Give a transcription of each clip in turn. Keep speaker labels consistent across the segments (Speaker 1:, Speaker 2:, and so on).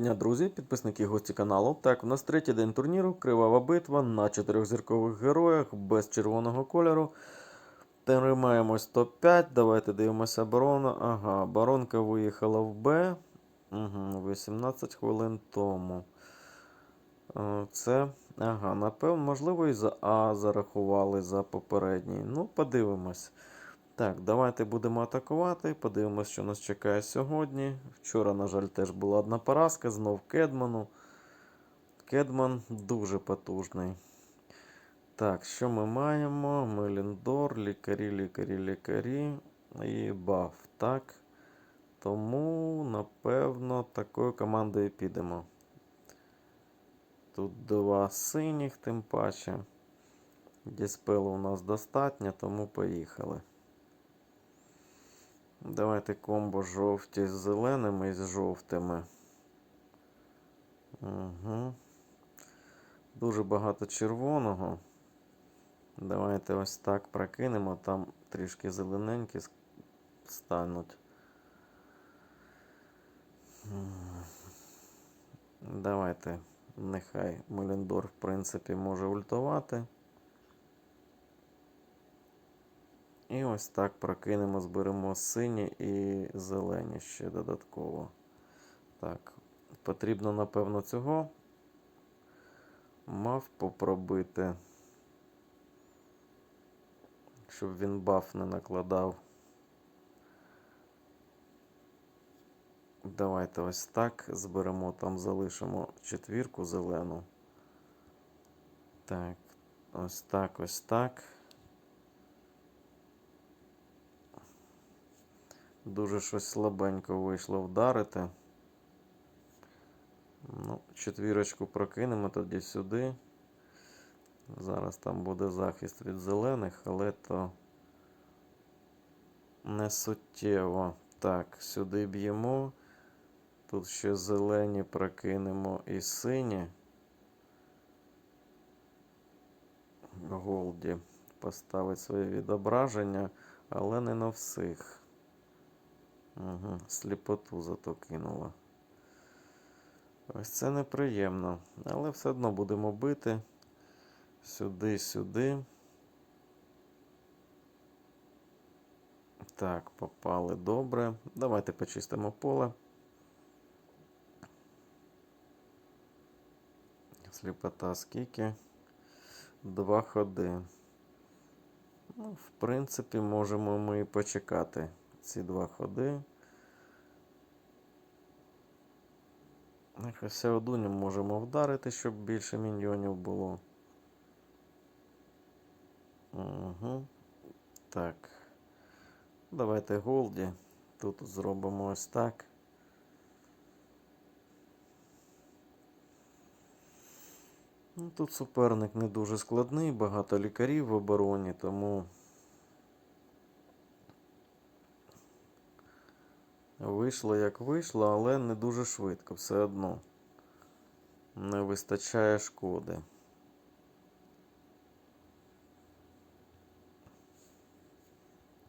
Speaker 1: дня, друзі, підписники гості каналу. Так, у нас третій день турніру. Кривава битва на чотирьохзіркових героях без червоного кольору. Тримаємось топ-5. Давайте дивимося оборону. Ага, оборонка виїхала в Б. Угу, 18 хвилин тому. Е, Це, ага, напевно, можливо, і за А зарахували за попередній. Ну, подивимось. Так, давайте будемо атакувати. Подивимось, що нас чекає сьогодні. Вчора, на жаль, теж була одна поразка. Знов Кедману. Кедман дуже потужний. Так, що ми маємо? Меліндор, лікарі, лікарі, лікарі і баф. Так. Тому, напевно, такою командою підемо. Тут два синіх, тим паче. Діспелу у нас достатньо, тому поїхали. Давайте комбо жовті з зеленими і з жовтими. Угу. Дуже багато червоного. Давайте ось так прокинемо. Там трішки зелененькі стануть. Давайте. Нехай Меліндор, в принципі, може ультувати. І ось так прокинемо, зберемо сині і зелені ще додатково. Так, потрібно, напевно, цього мав попробити, щоб він баф не накладав. Давайте ось так зберемо, там залишимо четвірку зелену. Так, ось так, ось так. Дуже щось слабенько вийшло вдарити. Ну, четвірочку прокинемо тоді сюди. Зараз там буде захист від зелених, але то не суттєво. Так, сюди б'ємо. Тут ще зелені прокинемо і сині. Голді поставить своє відображення, але не на всіх. Угу, сліпоту зато кинула. Ось це неприємно. Але все одно будемо бити. Сюди, сюди. Так, попали добре. Давайте почистимо поле. Сліпота скільки? Два ходи. Ну, в принципі, можемо ми і почекати ці два ходи. Якось одуню можемо вдарити, щоб більше міньйонів було. Угу. Так. Давайте голді. Тут зробимо ось так. Ну, Тут суперник не дуже складний, багато лікарів в обороні, тому вийшло як вийшло, але не дуже швидко все одно. Не вистачає шкоди.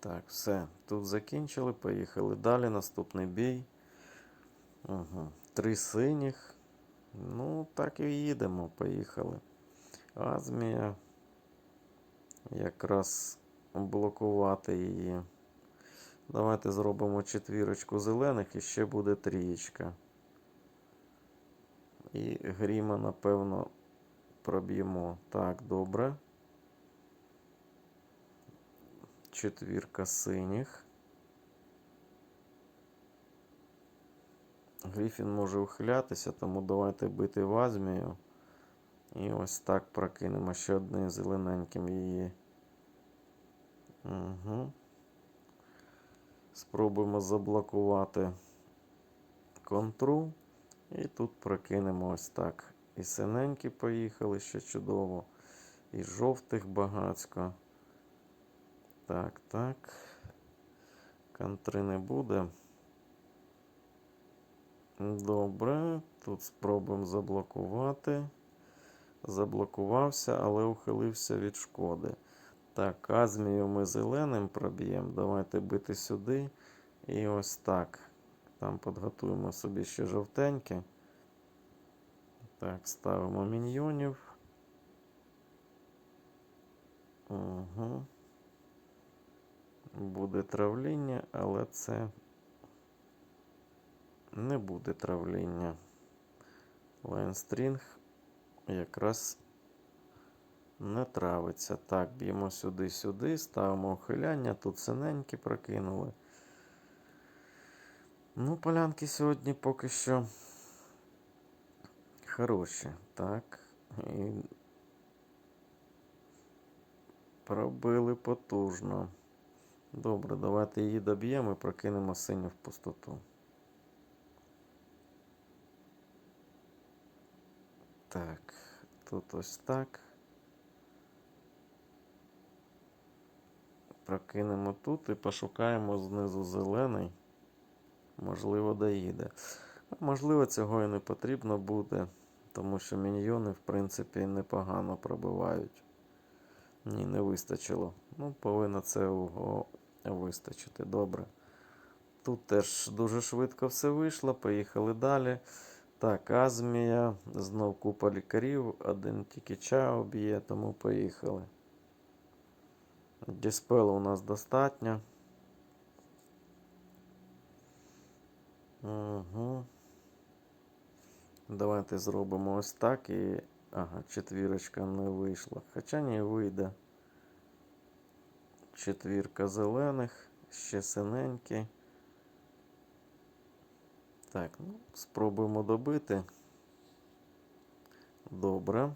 Speaker 1: Так, все. Тут закінчили. Поїхали далі. Наступний бій. Угу. Три синіх. Ну, так і їдемо. Поїхали. Азмія. Якраз блокувати її. Давайте зробимо четвірочку зелених і ще буде трієчка. І гріма, напевно, проб'ємо. Так, добре. Четвірка синіх. Гріфін може ухилятися, тому давайте бити в Азмію. І ось так прокинемо ще одним зелененьким її. Угу. Спробуємо заблокувати контру. І тут прокинемо ось так. І синенькі поїхали ще чудово. І жовтих багацько. Так, так. Контри не буде. Добре. Тут спробуємо заблокувати. Заблокувався, але ухилився від шкоди. Так, азмію ми зеленим проб'ємо. Давайте бити сюди. І ось так. Там підготуємо собі ще жовтеньке. Так, ставимо міньйонів. Угу. Буде травління, але це не буде травління. Лайнстрінг якраз не травиться. Так, б'ємо сюди-сюди, ставимо ухиляння. Тут синенькі прокинули. Ну, полянки сьогодні поки що хороші. Так. І пробили потужно. Добре, давайте її доб'ємо і прокинемо синю в пустоту. Так, тут ось так. Прокинемо тут і пошукаємо знизу зелений. Можливо, доїде. Можливо, цього і не потрібно буде, тому що міньйони, в принципі, непогано пробивають. Ні, не вистачило. Ну, повинно це вистачити. Добре. Тут теж дуже швидко все вийшло. Поїхали далі. Так, Азмія, знов купа лікарів, один тільки чао б'є, тому поїхали. Діспелу у нас достатньо. Угу. Давайте зробимо ось так і. Ага, четвірочка не вийшла. Хоча не вийде. Четвірка зелених, ще синенькі. Так, ну, спробуємо добити. Добре.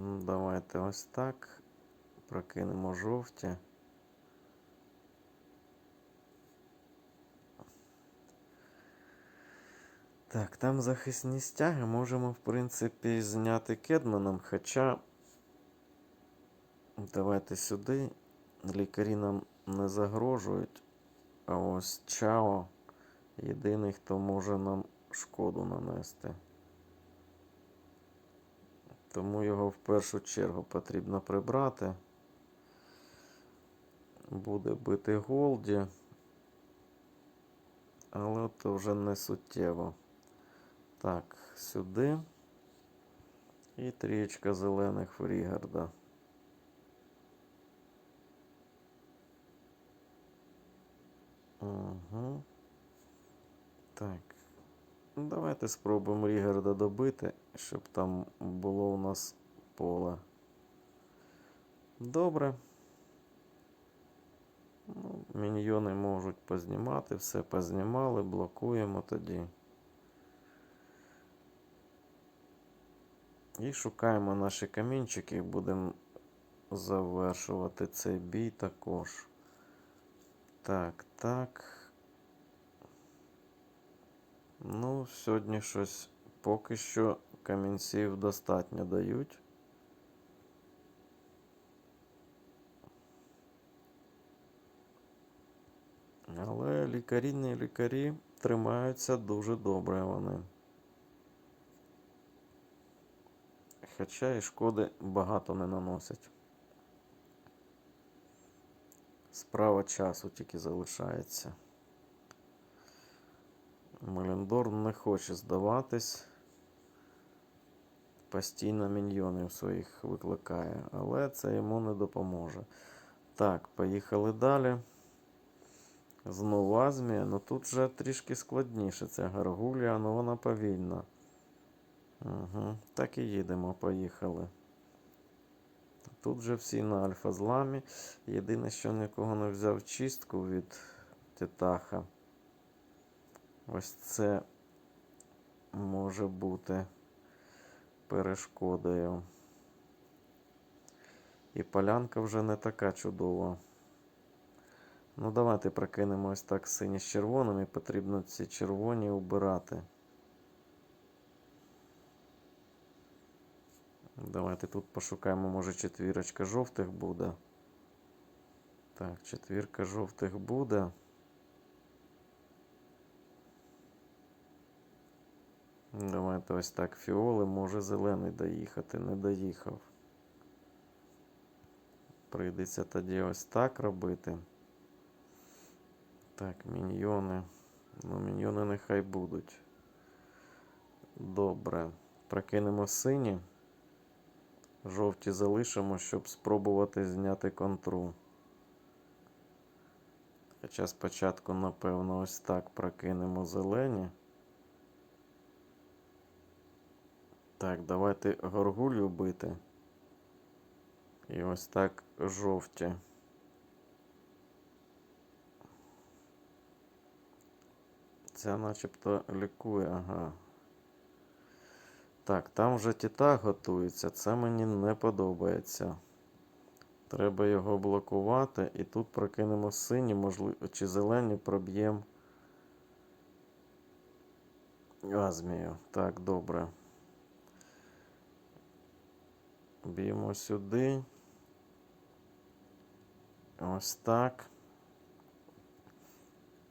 Speaker 1: Ну, Давайте ось так. Прокинемо жовті. Так, там захисні стяги можемо, в принципі, зняти кедманом, хоча. Давайте сюди. Лікарі нам не загрожують. А ось Чао єдиний, хто може нам шкоду нанести. Тому його в першу чергу потрібно прибрати. Буде бити Голді. Але це вже не суттєво. Так, сюди. І трієчка зелених Фрігарда. Угу. Так. Ну, Давайте спробуємо Рігарда добити, щоб там було у нас поле. Добре. Ну, міньйони можуть познімати, все познімали, блокуємо тоді. І шукаємо наші камінчики будемо завершувати цей бій також. Так, так. Ну, сьогодні щось поки що камінців достатньо дають. Але лікарі не лікарі тримаються дуже добре вони. Хоча і шкоди багато не наносять. Справа часу тільки залишається. Меліндор не хоче здаватись. Постійно міньйонів своїх викликає, але це йому не допоможе. Так, поїхали далі. Знову Азмія, ну тут вже трішки складніше. Це гаргулія, ну вона повільна. Угу. Так і їдемо, поїхали. Тут вже всі на альфа зламі. Єдине, що нікого не взяв чистку від Титаха. Ось це може бути перешкодою. І полянка вже не така чудова. Ну, давайте прокинемо ось так сині з червоним і потрібно ці червоні убирати. Давайте тут пошукаємо, може четвірочка жовтих буде. Так, четвірка жовтих буде. Давайте ось так фіоли, може зелений доїхати, не доїхав. Прийдеться тоді ось так робити. Так, міньйони. Ну, міньйони нехай будуть. Добре. Прокинемо сині. Жовті залишимо, щоб спробувати зняти контру. Хоча спочатку, напевно, ось так прокинемо зелені. Так, давайте горгулью бити. І ось так жовті. Ця начебто лікує, ага. Так, там вже тіта готується. Це мені не подобається. Треба його блокувати. І тут прокинемо сині, можливо, чи зелені проб'ємо. Азмію. Так, добре. Б'ємо сюди. Ось так.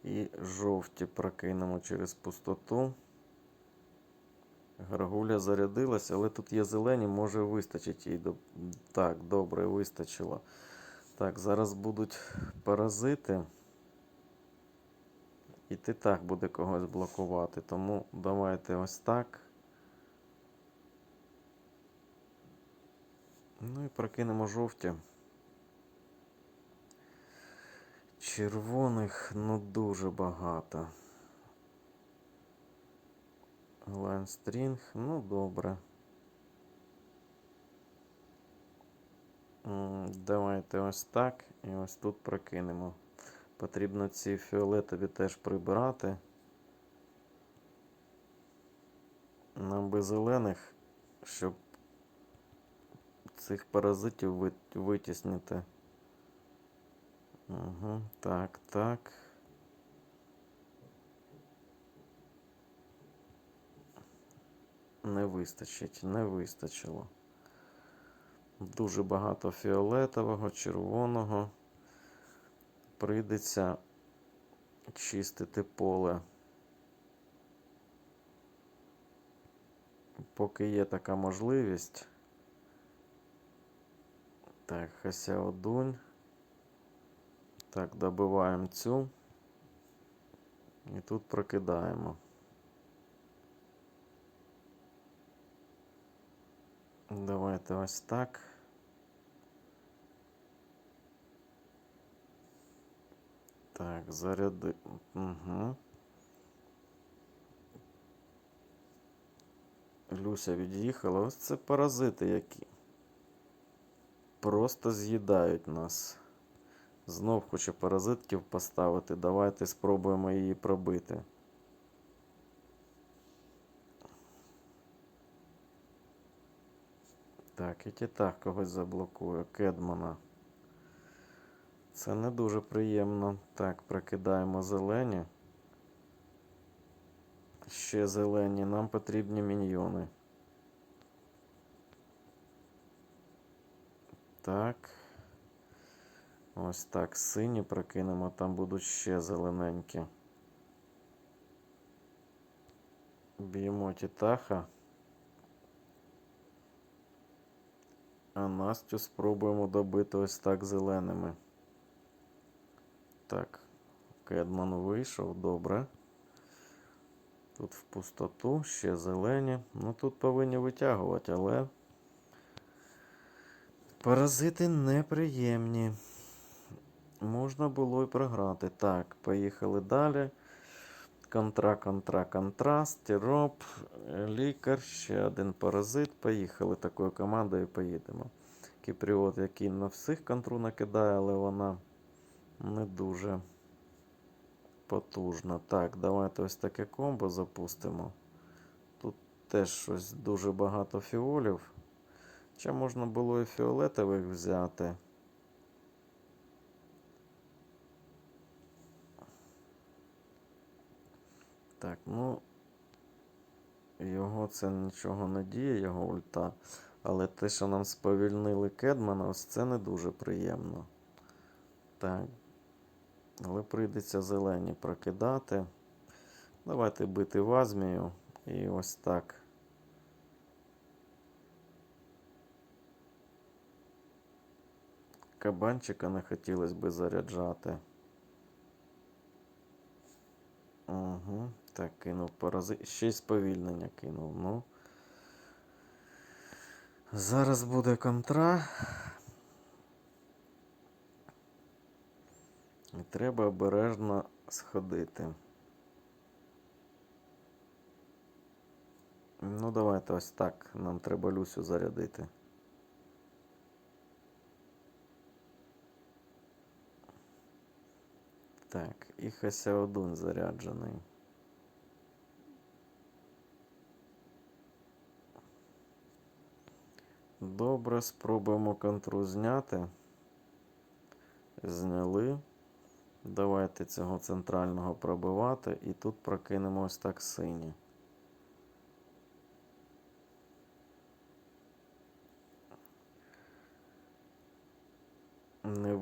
Speaker 1: І жовті прокинемо через пустоту. Гаргуля зарядилась, але тут є зелені, може вистачить їй. Так, добре, вистачило. Так, зараз будуть паразити. І ти так буде когось блокувати. Тому давайте ось так. Ну і прокинемо жовті. Червоних ну дуже багато. Лайнстрінг, ну добре. Давайте ось так. І ось тут прокинемо. Потрібно ці фіолетові теж прибирати. Нам би зелених, щоб цих паразитів ви- витіснити. Угу, так, так. Не вистачить, не вистачило. Дуже багато фіолетового, червоного. Прийдеться чистити поле. Поки є така можливість. Так, Хася Одунь. Так, добиваємо цю. І тут прокидаємо. Давайте ось так. Так, заряди. Угу. Люся від'їхала. Ось це паразити які. Просто з'їдають нас. Знов хоче паразитків поставити. Давайте спробуємо її пробити. Так, і тітах когось заблокує. Кедмана. Це не дуже приємно. Так, прокидаємо зелені. Ще зелені. Нам потрібні міньйони. Так. Ось так. Сині прокинемо. Там будуть ще зелененькі. Б'ємо тітаха. А Настю спробуємо добити ось так зеленими. Так, Кедман вийшов, добре. Тут в пустоту, ще зелені. Ну тут повинні витягувати, але паразити неприємні. Можна було і програти. Так, поїхали далі. Контра, контра, контра, стіроп, лікар, ще один паразит. Поїхали такою командою поїдемо. Кіпріот, який на всіх контру накидає, але вона не дуже потужна. Так, давайте ось таке комбо запустимо. Тут теж щось дуже багато фіолів. Чи можна було і фіолетових взяти? Так, ну. Його це нічого не діє, його ульта. Але те, що нам сповільнили Кедмана, ось це не дуже приємно. Так. Але прийдеться зелені прокидати. Давайте бити в Азмію. І ось так. Кабанчика не хотілося би заряджати. Угу. Так, кинув порази. Ще й сповільнення кинув. Ну. Зараз буде контра. І треба обережно сходити. Ну, давайте ось так. Нам треба Люсю зарядити. Так, і Хасяодун заряджений. Добре, спробуємо контру зняти. Зняли. Давайте цього центрального пробивати. І тут прокинемо ось так сині.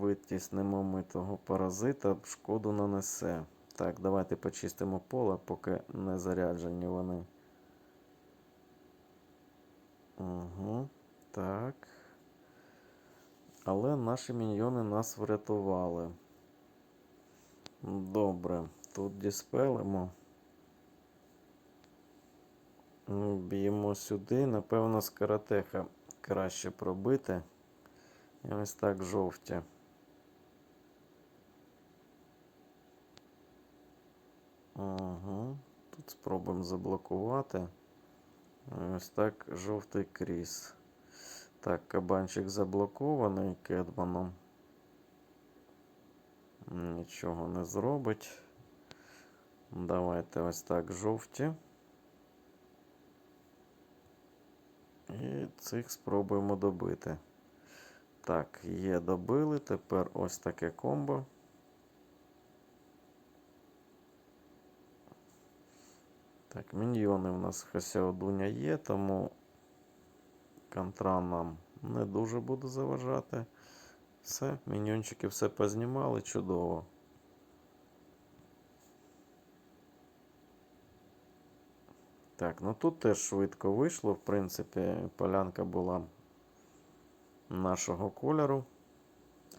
Speaker 1: Не витіснемо ми того паразита, шкоду нанесе. Так, давайте почистимо поле, поки не заряджені вони. Угу, так. Але наші міньйони нас врятували. Добре, тут діспелимо. Ну, Б'ємо сюди. Напевно, з каратеха краще пробити. І ось так жовті. Ага. Тут спробуємо заблокувати. Ось так жовтий кріс. Так, кабанчик заблокований кедманом. Нічого не зробить. Давайте ось так жовті. І цих спробуємо добити. Так, є добили. Тепер ось таке комбо. Так, міньйони в нас Хасяодуня є, тому контра нам не дуже буде заважати. Все, міньйончики все познімали, чудово. Так, ну тут теж швидко вийшло. В принципі, полянка була нашого кольору.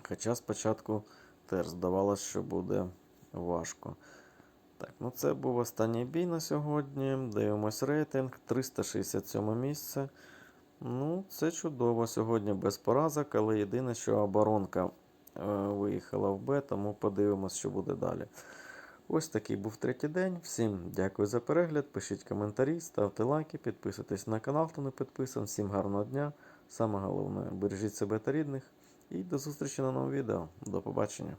Speaker 1: Хоча спочатку теж здавалося, що буде важко. Так, ну це був останній бій на сьогодні. Дивимось рейтинг. 367 місце. Ну, це чудово сьогодні без поразок, але єдине, що оборонка е, виїхала в Б, тому подивимось, що буде далі. Ось такий був третій день. Всім дякую за перегляд. Пишіть коментарі, ставте лайки, підписуйтесь на канал, хто не підписаний. Всім гарного дня. Саме головне, бережіть себе та рідних. І до зустрічі на новому відео. До побачення.